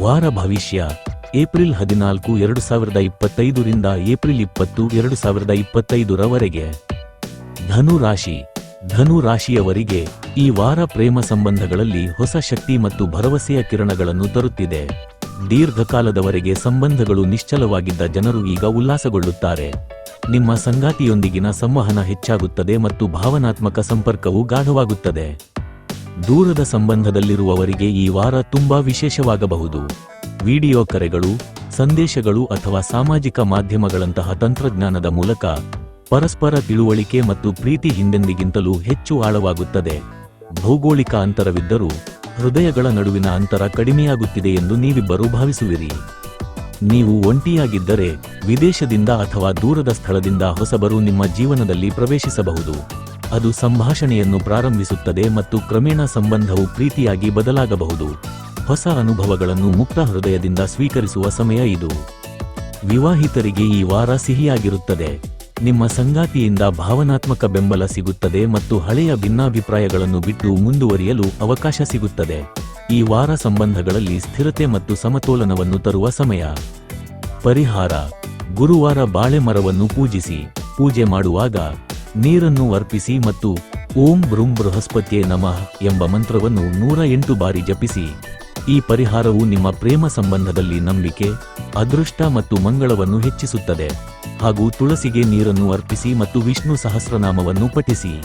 ವಾರ ಭವಿಷ್ಯ. ಏಪ್ರಿಲ್ ಹದಿನಾಲ್ಕು ಎರಡು ಸಾವಿರದ ಇಪ್ಪತ್ತೈದರಿಂದ ಏಪ್ರಿಲ್ ಇಪ್ಪತ್ತು ಎರಡು ಸಾವಿರದ ಇಪ್ಪತ್ತೈದರವರೆಗೆ ಧನು ರಾಶಿ. ಧನು ರಾಶಿಯವರಿಗೆ ಈ ವಾರ ಪ್ರೇಮ ಸಂಬಂಧಗಳಲ್ಲಿ ಹೊಸ ಶಕ್ತಿ ಮತ್ತು ಭರವಸೆಯ ಕಿರಣಗಳನ್ನು ತರುತ್ತಿದೆ. ದೀರ್ಘಕಾಲದವರೆಗೆ ಸಂಬಂಧಗಳು ನಿಶ್ಚಲವಾಗಿದ್ದ ಜನರು ಈಗ ಉಲ್ಲಾಸಗೊಳ್ಳುತ್ತಾರೆ. ನಿಮ್ಮ ಸಂಗಾತಿಯೊಂದಿಗಿನ ಸಂವಹನ ಹೆಚ್ಚಾಗುತ್ತದೆ ಮತ್ತು ಭಾವನಾತ್ಮಕ ಸಂಪರ್ಕವು ಗಾಢವಾಗುತ್ತದೆ. ದೂರದ ಸಂಬಂಧದಲ್ಲಿರುವವರಿಗೆ ಈ ವಾರ ತುಂಬಾ ವಿಶೇಷವಾಗಬಹುದು. ವಿಡಿಯೋ ಕರೆಗಳು, ಸಂದೇಶಗಳು ಅಥವಾ ಸಾಮಾಜಿಕ ಮಾಧ್ಯಮಗಳಂತಹ ತಂತ್ರಜ್ಞಾನದ ಮೂಲಕ ಪರಸ್ಪರ ತಿಳುವಳಿಕೆ ಮತ್ತು ಪ್ರೀತಿ ಹಿಂದೆಂದಿಗಿಂತಲೂ ಹೆಚ್ಚು ಆಳವಾಗುತ್ತದೆ. ಭೌಗೋಳಿಕ ಅಂತರವಿದ್ದರೂ ಹೃದಯಗಳ ನಡುವಿನ ಅಂತರ ಕಡಿಮೆಯಾಗುತ್ತಿದೆ ಎಂದು ನೀವಿಬ್ಬರು ಭಾವಿಸುವಿರಿ. ನೀವು ಒಂಟಿಯಾಗಿದ್ದರೆ ವಿದೇಶದಿಂದ ಅಥವಾ ದೂರದ ಸ್ಥಳದಿಂದ ಹೊಸಬರು ನಿಮ್ಮ ಜೀವನದಲ್ಲಿ ಪ್ರವೇಶಿಸಬಹುದು. ಅದು ಸಂಭಾಷಣೆಯನ್ನು ಪ್ರಾರಂಭಿಸುತ್ತದೆ ಮತ್ತು ಕ್ರಮೇಣ ಸಂಬಂಧವು ಪ್ರೀತಿಯಾಗಿ ಬದಲಾಗಬಹುದು. ಹೊಸ ಅನುಭವಗಳನ್ನು ಮುಕ್ತ ಹೃದಯದಿಂದ ಸ್ವೀಕರಿಸುವ ಸಮಯ ಇದು. ವಿವಾಹಿತರಿಗೆ ಈ ವಾರ ಸಿಹಿಯಾಗಿರುತ್ತದೆ. ನಿಮ್ಮ ಸಂಗಾತಿಯಿಂದ ಭಾವನಾತ್ಮಕ ಬೆಂಬಲ ಸಿಗುತ್ತದೆ ಮತ್ತು ಹಳೆಯ ಭಿನ್ನಾಭಿಪ್ರಾಯಗಳನ್ನು ಬಿಟ್ಟು ಮುಂದುವರಿಯಲು ಅವಕಾಶ ಸಿಗುತ್ತದೆ. ಈ ವಾರ ಸಂಬಂಧಗಳಲ್ಲಿ ಸ್ಥಿರತೆ ಮತ್ತು ಸಮತೋಲನವನ್ನು ತರುವ ಸಮಯ. ಪರಿಹಾರ. ಗುರುವಾರ ಬಾಳೆ ಮರವನ್ನು ಪೂಜಿಸಿ. ಪೂಜೆ ಮಾಡುವಾಗ ನೀರನ್ನು ಅರ್ಪಿಸಿ ಮತ್ತು ಓಂ ಬೃಂ ಬೃಹಸ್ಪತಿಯೇ ನಮಃ ಎಂಬ ಮಂತ್ರವನ್ನು ನೂರ ಎಂಟು ಬಾರಿ ಜಪಿಸಿ. ಈ ಪರಿಹಾರವು ನಿಮ್ಮ ಪ್ರೇಮ ಸಂಬಂಧದಲ್ಲಿ ನಂಬಿಕೆ, ಅದೃಷ್ಟ ಮತ್ತು ಮಂಗಳವನ್ನು ಹೆಚ್ಚಿಸುತ್ತದೆ. ಹಾಗೂ ತುಳಸಿಗೆ ನೀರನ್ನು ಅರ್ಪಿಸಿ ಮತ್ತು ವಿಷ್ಣು ಸಹಸ್ರನಾಮವನ್ನು ಪಠಿಸಿ.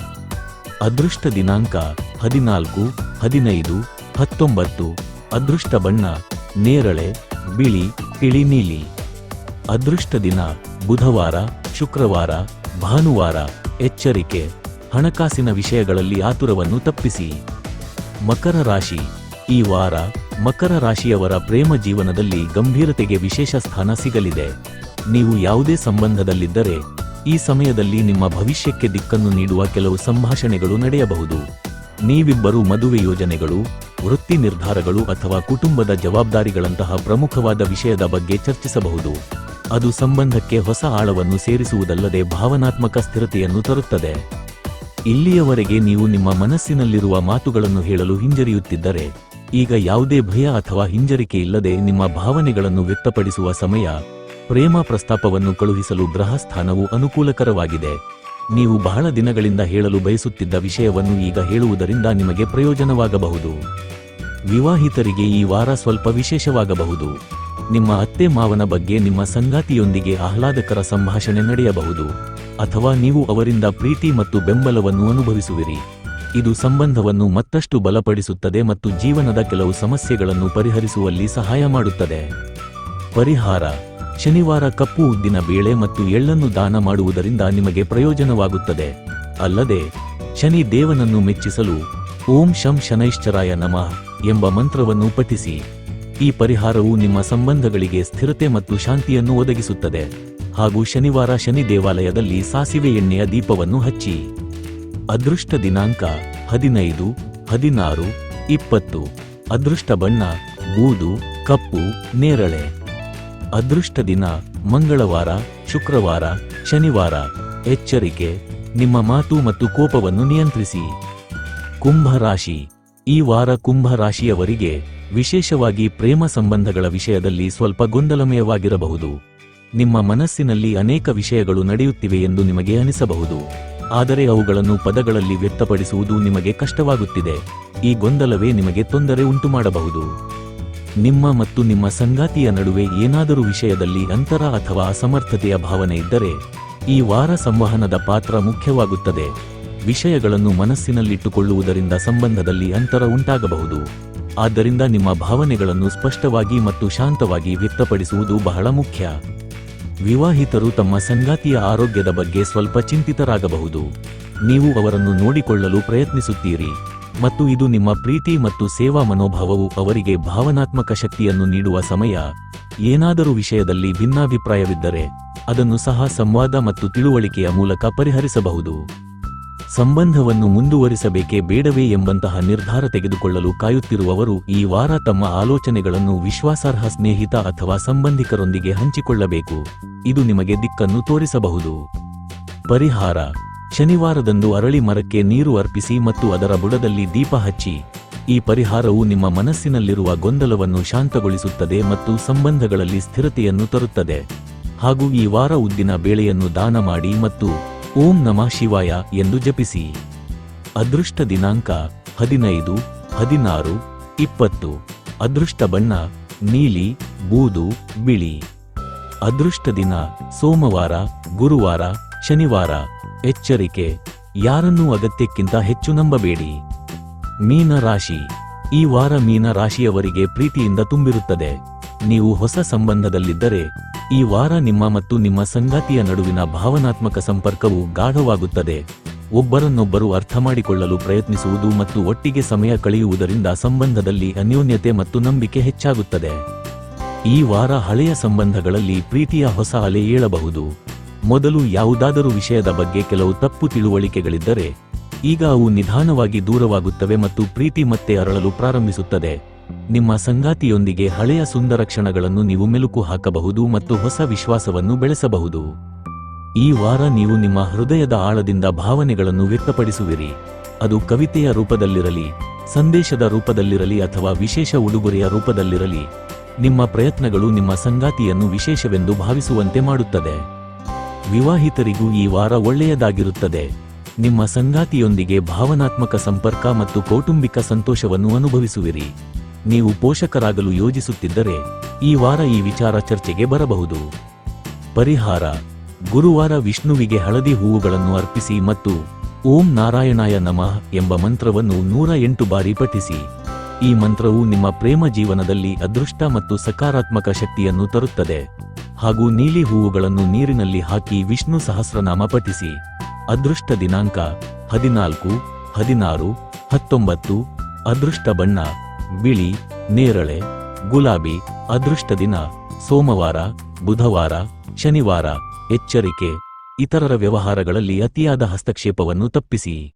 ಅದೃಷ್ಟ ದಿನಾಂಕ ಹದಿನಾಲ್ಕು, ಹದಿನೈದು, ಹತ್ತೊಂಬತ್ತು. ಅದೃಷ್ಟ ಬಣ್ಣ, ನೇರಳೆ, ಬಿಳಿ ತಿಳಿ ನೀಲಿ. ಅದೃಷ್ಟ ದಿನ ಬುಧವಾರ, ಶುಕ್ರವಾರ, ಭಾನುವಾರ. ಎಚ್ಚರಿಕೆ, ಹಣಕಾಸಿನ ವಿಷಯಗಳಲ್ಲಿ ಆತುರವನ್ನು ತಪ್ಪಿಸಿ. ಮಕರ ರಾಶಿ. ಈ ವಾರ ಮಕರ ರಾಶಿಯವರ ಪ್ರೇಮ ಜೀವನದಲ್ಲಿ ಗಂಭೀರತೆಗೆ ವಿಶೇಷ ಸ್ಥಾನ ಸಿಗಲಿದೆ. ನೀವು ಯಾವುದೇ ಸಂಬಂಧದಲ್ಲಿದ್ದರೆ ಈ ಸಮಯದಲ್ಲಿ ನಿಮ್ಮ ಭವಿಷ್ಯಕ್ಕೆ ದಿಕ್ಕನ್ನು ನೀಡುವ ಕೆಲವು ಸಂಭಾಷಣೆಗಳು ನಡೆಯಬಹುದು. ನೀವಿಬ್ಬರು ಮದುವೆ ಯೋಜನೆಗಳು, ವೃತ್ತಿ ನಿರ್ಧಾರಗಳು ಅಥವಾ ಕುಟುಂಬದ ಜವಾಬ್ದಾರಿಗಳಂತಹ ಪ್ರಮುಖವಾದ ವಿಷಯದ ಬಗ್ಗೆ ಚರ್ಚಿಸಬಹುದು. ಅದು ಸಂಬಂಧಕ್ಕೆ ಹೊಸ ಆಳವನ್ನು ಸೇರಿಸುವುದಲ್ಲದೆ ಭಾವನಾತ್ಮಕ ಸ್ಥಿರತೆಯನ್ನು ತರುತ್ತದೆ. ಇಲ್ಲಿಯವರೆಗೆ ನೀವು ನಿಮ್ಮ ಮನಸ್ಸಿನಲ್ಲಿರುವ ಮಾತುಗಳನ್ನು ಹೇಳಲು ಹಿಂಜರಿಯುತ್ತಿದ್ದರೆ, ಈಗ ಯಾವುದೇ ಭಯ ಅಥವಾ ಹಿಂಜರಿಕೆ ಇಲ್ಲದೆ ನಿಮ್ಮ ಭಾವನೆಗಳನ್ನು ವ್ಯಕ್ತಪಡಿಸುವ ಸಮಯ, ಪ್ರೇಮ ಪ್ರಸ್ತಾಪವನ್ನು ಕಳುಹಿಸಲು ಗ್ರಹಸ್ಥಾನವು ಅನುಕೂಲಕರವಾಗಿದೆ. ನೀವು ಬಹಳ ದಿನಗಳಿಂದ ಹೇಳಲು ಬಯಸುತ್ತಿದ್ದ ವಿಷಯವನ್ನು ಈಗ ಹೇಳುವುದರಿಂದ ನಿಮಗೆ ಪ್ರಯೋಜನವಾಗಬಹುದು. ವಿವಾಹಿತರಿಗೆ ಈ ವಾರ ಸ್ವಲ್ಪ ವಿಶೇಷವಾಗಬಹುದು. ನಿಮ್ಮ ಅತ್ತೆ ಮಾವನ ಬಗ್ಗೆ ನಿಮ್ಮ ಸಂಗಾತಿಯೊಂದಿಗೆ ಆಹ್ಲಾದಕರ ಸಂಭಾಷಣೆ ನಡೆಯಬಹುದು. ಅಥವಾ ನೀವು ಅವರಿಂದ ಪ್ರೀತಿ ಮತ್ತು ಬೆಂಬಲವನ್ನು ಅನುಭವಿಸುವಿರಿ. ಇದು ಸಂಬಂಧವನ್ನು ಮತ್ತಷ್ಟು ಬಲಪಡಿಸುತ್ತದೆ ಮತ್ತು ಜೀವನದ ಕೆಲವು ಸಮಸ್ಯೆಗಳನ್ನು ಪರಿಹರಿಸುವಲ್ಲಿ ಸಹಾಯ ಮಾಡುತ್ತದೆ. ಪರಿಹಾರ. ಶನಿವಾರ ಕಪ್ಪು ಉದ್ದಿನ ಬೇಳೆ ಮತ್ತು ಎಳ್ಳನ್ನು ದಾನ ಮಾಡುವುದರಿಂದ ನಿಮಗೆ ಪ್ರಯೋಜನವಾಗುತ್ತದೆ. ಅಲ್ಲದೆ, ಶನಿ ದೇವನನ್ನು ಮೆಚ್ಚಿಸಲು ಓಂ ಶಂ ಶನೈಶ್ಚರಾಯ ನಮಃ ಎಂಬ ಮಂತ್ರವನ್ನು ಪಠಿಸಿ. ಈ ಪರಿಹಾರವು ನಿಮ್ಮ ಸಂಬಂಧಗಳಿಗೆ ಸ್ಥಿರತೆ ಮತ್ತು ಶಾಂತಿಯನ್ನು ಒದಗಿಸುತ್ತದೆ. ಹಾಗೂ ಶನಿವಾರ ಶನಿ ದೇವಾಲಯದಲ್ಲಿ ಸಾಸಿವೆ ಎಣ್ಣೆಯ ದೀಪವನ್ನು ಹಚ್ಚಿ. ಅದೃಷ್ಟ ದಿನಾಂಕ ಹದಿನೈದು, ಹದಿನಾರು, ಇಪ್ಪತ್ತು. ಅದೃಷ್ಟ ಬಣ್ಣ ಬೂದು ಕಪ್ಪು, ನೇರಳೆ. ಅದೃಷ್ಟ ದಿನ ಮಂಗಳವಾರ, ಶುಕ್ರವಾರ, ಶನಿವಾರ. ಎಚ್ಚರಿಕೆ, ನಿಮ್ಮ ಮಾತು ಮತ್ತು ಕೋಪವನ್ನು ನಿಯಂತ್ರಿಸಿ. ಕುಂಭ ರಾಶಿ ಈ ವಾರ ಕುಂಭ ರಾಶಿಯವರಿಗೆ ವಿಶೇಷವಾಗಿ ಪ್ರೇಮ ಸಂಬಂಧಗಳ ವಿಷಯದಲ್ಲಿ ಸ್ವಲ್ಪ ಗೊಂದಲಮಯವಾಗಿರಬಹುದು. ನಿಮ್ಮ ಮನಸ್ಸಿನಲ್ಲಿ ಅನೇಕ ವಿಷಯಗಳು ನಡೆಯುತ್ತಿವೆ ಎಂದು ನಿಮಗೆ ಅನಿಸಬಹುದು. ಆದರೆ ಅವುಗಳನ್ನು ಪದಗಳಲ್ಲಿ ವ್ಯಕ್ತಪಡಿಸುವುದು ನಿಮಗೆ ಕಷ್ಟವಾಗುತ್ತಿದೆ. ಈ ಗೊಂದಲವೇ ನಿಮಗೆ ತೊಂದರೆ ಉಂಟುಮಾಡಬಹುದು. ನಿಮ್ಮ ಮತ್ತು ನಿಮ್ಮ ಸಂಗಾತಿಯ ನಡುವೆ ಏನಾದರೂ ವಿಷಯದಲ್ಲಿ ಅಂತರ ಅಥವಾ ಅಸಮರ್ಥತೆಯ ಭಾವನೆ ಇದ್ದರೆ, ಈ ವಾರ ಸಂವಹನದ ಪಾತ್ರ ಮುಖ್ಯವಾಗುತ್ತದೆ. ವಿಷಯಗಳನ್ನು ಮನಸ್ಸಿನಲ್ಲಿಟ್ಟುಕೊಳ್ಳುವುದರಿಂದ ಸಂಬಂಧದಲ್ಲಿ ಅಂತರ ಉಂಟಾಗಬಹುದು. ಆದ್ದರಿಂದ ನಿಮ್ಮ ಭಾವನೆಗಳನ್ನು ಸ್ಪಷ್ಟವಾಗಿ ಮತ್ತು ಶಾಂತವಾಗಿ ವ್ಯಕ್ತಪಡಿಸುವುದು ಬಹಳ ಮುಖ್ಯ. ವಿವಾಹಿತರು ತಮ್ಮ ಸಂಗಾತಿಯ ಆರೋಗ್ಯದ ಬಗ್ಗೆ ಸ್ವಲ್ಪ ಚಿಂತಿತರಾಗಬಹುದು. ನೀವು ಅವರನ್ನು ನೋಡಿಕೊಳ್ಳಲು ಪ್ರಯತ್ನಿಸುತ್ತೀರಿ. ಮತ್ತು ಇದು ನಿಮ್ಮ ಪ್ರೀತಿ ಮತ್ತು ಸೇವಾ ಮನೋಭಾವವು ಅವರಿಗೆ ಭಾವನಾತ್ಮಕ ಶಕ್ತಿಯನ್ನು ನೀಡುವ ಸಮಯ. ಏನಾದರೂ ವಿಷಯದಲ್ಲಿ ಭಿನ್ನಾಭಿಪ್ರಾಯವಿದ್ದರೆ, ಅದನ್ನು ಸಹ ಸಂವಾದ ಮತ್ತು ತಿಳುವಳಿಕೆಯ ಮೂಲಕ ಪರಿಹರಿಸಬಹುದು. ಸಂಬಂಧವನ್ನು ಮುಂದುವರಿಸಬೇಕೇ ಬೇಡವೇ ಎಂಬಂತಹ ನಿರ್ಧಾರ ತೆಗೆದುಕೊಳ್ಳಲು ಕಾಯುತ್ತಿರುವವರು ಈ ವಾರ ತಮ್ಮ ಆಲೋಚನೆಗಳನ್ನು ವಿಶ್ವಾಸಾರ್ಹ ಸ್ನೇಹಿತ ಅಥವಾ ಸಂಬಂಧಿಕರೊಂದಿಗೆ ಹಂಚಿಕೊಳ್ಳಬೇಕು. ಇದು ನಿಮಗೆ ದಿಕ್ಕನ್ನು ತೋರಿಸಬಹುದು. ಪರಿಹಾರ. ಶನಿವಾರದಂದು ಅರಳಿ ಮರಕ್ಕೆ ನೀರು ಅರ್ಪಿಸಿ ಮತ್ತು ಅದರ ಬುಡದಲ್ಲಿ ದೀಪ ಹಚ್ಚಿ. ಈ ಪರಿಹಾರವು ನಿಮ್ಮ ಮನಸ್ಸಿನಲ್ಲಿರುವ ಗೊಂದಲವನ್ನು ಶಾಂತಗೊಳಿಸುತ್ತದೆ ಮತ್ತು ಸಂಬಂಧಗಳಲ್ಲಿ ಸ್ಥಿರತೆಯನ್ನು ತರುತ್ತದೆ. ಹಾಗೂ ಈ ವಾರ ಉದ್ದಿನ ಬೇಳೆಯನ್ನು ದಾನ ಮಾಡಿ ಮತ್ತು ಓಂ ನಮಃ ಶಿವಾಯ ಎಂದು ಜಪಿಸಿ. ಅದೃಷ್ಟ ದಿನಾಂಕ ಹದಿನೈದು, ಹದಿನಾರು, ಇಪ್ಪತ್ತು. ಅದೃಷ್ಟ ಬಣ್ಣ, ನೀಲಿ, ಬೂದು, ಬಿಳಿ. ಅದೃಷ್ಟ ದಿನ ಸೋಮವಾರ, ಗುರುವಾರ, ಶನಿವಾರ. ಎಚ್ಚರಿಕೆ, ಯಾರನ್ನೂ ಅಗತ್ಯಕ್ಕಿಂತ ಹೆಚ್ಚು ನಂಬಬೇಡಿ. ಮೀನ ರಾಶಿ. ಈ ವಾರ ಮೀನ ರಾಶಿಯವರಿಗೆ ಪ್ರೀತಿಯಿಂದ ತುಂಬಿರುತ್ತದೆ. ನೀವು ಹೊಸ ಸಂಬಂಧದಲ್ಲಿದ್ದರೆ ಈ ವಾರ ನಿಮ್ಮ ಮತ್ತು ನಿಮ್ಮ ಸಂಗಾತಿಯ ನಡುವಿನ ಭಾವನಾತ್ಮಕ ಸಂಪರ್ಕವು ಗಾಢವಾಗುತ್ತದೆ. ಒಬ್ಬರನ್ನೊಬ್ಬರು ಅರ್ಥ ಮಾಡಿಕೊಳ್ಳಲು ಪ್ರಯತ್ನಿಸುವುದು ಮತ್ತು ಒಟ್ಟಿಗೆ ಸಮಯ ಕಳೆಯುವುದರಿಂದ ಸಂಬಂಧದಲ್ಲಿ ಅನ್ಯೋನ್ಯತೆ ಮತ್ತು ನಂಬಿಕೆ ಹೆಚ್ಚಾಗುತ್ತದೆ. ಈ ವಾರ ಹಳೆಯ ಸಂಬಂಧಗಳಲ್ಲಿ ಪ್ರೀತಿಯ ಹೊಸ ಅಲೆ ಏಳಬಹುದು. ಮೊದಲು ಯಾವುದಾದರೂ ವಿಷಯದ ಬಗ್ಗೆ ಕೆಲವು ತಪ್ಪು ತಿಳುವಳಿಕೆಗಳಿದ್ದರೆ, ಈಗ ಅವು ನಿಧಾನವಾಗಿ ದೂರವಾಗುತ್ತವೆ ಮತ್ತು ಪ್ರೀತಿ ಮತ್ತೆ ಅರಳಲು ಪ್ರಾರಂಭಿಸುತ್ತದೆ. ನಿಮ್ಮ ಸಂಗಾತಿಯೊಂದಿಗೆ ಹಳೆಯ ಸುಂದರ ಕ್ಷಣಗಳನ್ನು ನೀವು ಮೆಲುಕು ಹಾಕಬಹುದು ಮತ್ತು ಹೊಸ ವಿಶ್ವಾಸವನ್ನು ಬೆಳೆಸಬಹುದು. ಈ ವಾರ ನೀವು ನಿಮ್ಮ ಹೃದಯದ ಆಳದಿಂದ ಭಾವನೆಗಳನ್ನು ವ್ಯಕ್ತಪಡಿಸುವಿರಿ. ಅದು ಕವಿತೆಯ ರೂಪದಲ್ಲಿರಲಿ, ಸಂದೇಶದ ರೂಪದಲ್ಲಿರಲಿ ಅಥವಾ ವಿಶೇಷ ಉಡುಗೊರೆಯ ರೂಪದಲ್ಲಿರಲಿ. ನಿಮ್ಮ ಪ್ರಯತ್ನಗಳು ನಿಮ್ಮ ಸಂಗಾತಿಯನ್ನು ವಿಶೇಷವೆಂದು ಭಾವಿಸುವಂತೆ ಮಾಡುತ್ತದೆ. ವಿವಾಹಿತರಿಗೂ ಈ ವಾರ ಒಳ್ಳೆಯದಾಗಿರುತ್ತದೆ. ನಿಮ್ಮ ಸಂಗಾತಿಯೊಂದಿಗೆ ಭಾವನಾತ್ಮಕ ಸಂಪರ್ಕ ಮತ್ತು ಕೌಟುಂಬಿಕ ಸಂತೋಷವನ್ನು ಅನುಭವಿಸುವಿರಿ. ನೀವು ಪೋಷಕರಾಗಲು ಯೋಜಿಸುತ್ತಿದ್ದರೆ ಈ ವಾರ ಈ ವಿಚಾರ ಚರ್ಚೆಗೆ ಬರಬಹುದು. ಪರಿಹಾರ, ಗುರುವಾರ ವಿಷ್ಣುವಿಗೆ ಹಳದಿ ಹೂವುಗಳನ್ನು ಅರ್ಪಿಸಿ ಮತ್ತು ಓಂ ನಾರಾಯಣಾಯ ನಮಃ ಎಂಬ ಮಂತ್ರವನ್ನು ನೂರ ಎಂಟು ಬಾರಿ ಪಠಿಸಿ. ಈ ಮಂತ್ರವು ನಿಮ್ಮ ಪ್ರೇಮ ಜೀವನದಲ್ಲಿ ಅದೃಷ್ಟ ಮತ್ತು ಸಕಾರಾತ್ಮಕ ಶಕ್ತಿಯನ್ನು ತರುತ್ತದೆ. ಹಾಗೂ ನೀಲಿ ಹೂವುಗಳನ್ನು ನೀರಿನಲ್ಲಿ ಹಾಕಿ ವಿಷ್ಣು ಸಹಸ್ರನಾಮ ಪಠಿಸಿ. ಅದೃಷ್ಟ ದಿನಾಂಕ ಹದಿನಾಲ್ಕು, ಹದಿನಾರು, ಹತ್ತೊಂಬತ್ತು, ಅದೃಷ್ಟ ಬಣ್ಣ ಬಿಳಿ ನೇರಳೆ ಗುಲಾಬಿ ಅದೃಷ್ಟ ದಿನ ಸೋಮವಾರ ಬುಧವಾರ ಶನಿವಾರ ಎಚ್ಚರಿಕೆ ಇತರರ ವ್ಯವಹಾರಗಳಲ್ಲಿ ಅತಿಯಾದ ಹಸ್ತಕ್ಷೇಪವನ್ನು ತಪ್ಪಿಸಿ.